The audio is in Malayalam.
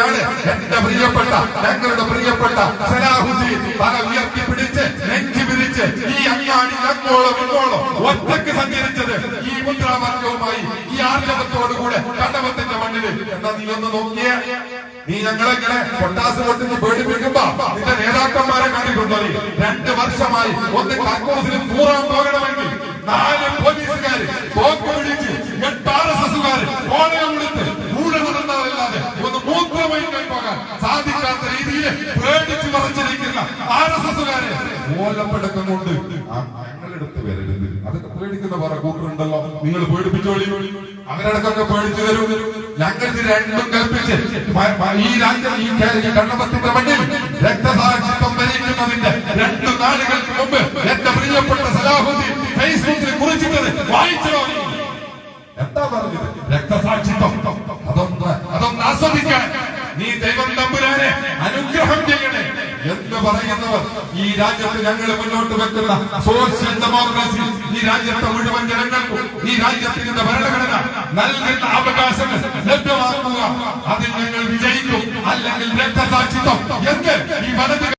പറഞ്ഞാണ് എന്റെ പ്രിയപ്പെട്ട ഞങ്ങളുടെ പ്രിയപ്പെട്ട സലാഹുദ്ദീൻ തല ഉയർത്തി പിടിച്ച് നെഞ്ചി പിരിച്ച് ഈ അങ്ങാടി അങ്ങോളം ഇങ്ങോളം ഒറ്റയ്ക്ക് സഞ്ചരിച്ചത് ഈ മുദ്രാവാക്യവുമായി ഈ ആർജവത്തോടുകൂടെ കണ്ടവത്തിന്റെ മണ്ണിൽ. എന്നാ നീ ഒന്ന് നോക്കിയേ. നീ ഞങ്ങളെ ഇങ്ങനെ പൊട്ടാസ് പൊട്ടിച്ച് പേടിപ്പിക്കുമ്പോ നിന്റെ നേതാക്കന്മാരെ കണ്ടിട്ടുണ്ടോ രണ്ട് വർഷമായി ഒന്ന് കക്കൂസിൽ കൂറാൻ രീതിയിൽ പേടിച്ചു മറച്ചിരിക്കുന്ന ആർ എസ് എസുകാരെ ഓലപ്പടക്കം കൊണ്ട് ഞങ്ങളെടുത്ത് വരരുത്. അതൊക്കെ പേടിക്കുന്ന പറ കൂട്ടറുണ്ടല്ലോ നിങ്ങൾ പേടിപ്പിച്ചോളി. അവരടക്കൊക്കെ പേടിച്ചു തരൂ ഞങ്ങൾക്ക് രണ്ടും കൽപ്പിച്ച് ഈ രാജ്യം ഈ കണ്ണപത്തിന്റെ മണ്ണിൽ രക്തസാക്ഷിത്വം ധരിക്കുന്നതിന്റെ രണ്ട് നാളുകൾക്ക് മുമ്പ് എന്റെ പ്രിയപ്പെട്ട സലാഹുദ്ദീൻ ഫേസ്ബുക്കിൽ കുറിച്ചിട്ടത് വായിച്ചോ എന്താ പറഞ്ഞത്? രക്തസാക്ഷിത്വം. പറയുന്നവർ ഈ രാജ്യത്ത് ഞങ്ങൾ മുന്നോട്ട് വെക്കുന്ന സോഷ്യൽ ഡെമോക്രസി ഈ രാജ്യത്തെ മുഴുവൻ ജനങ്ങൾക്കും ഈ രാജ്യത്തിന്റെ ഭരണഘടന നൽകുന്ന അവകാശങ്ങൾ ലഭ്യമാക്കുക. അതിൽ ഞങ്ങൾ വിജയിക്കും അല്ലെങ്കിൽ രക്തസാക്ഷിത്വം എന്ന്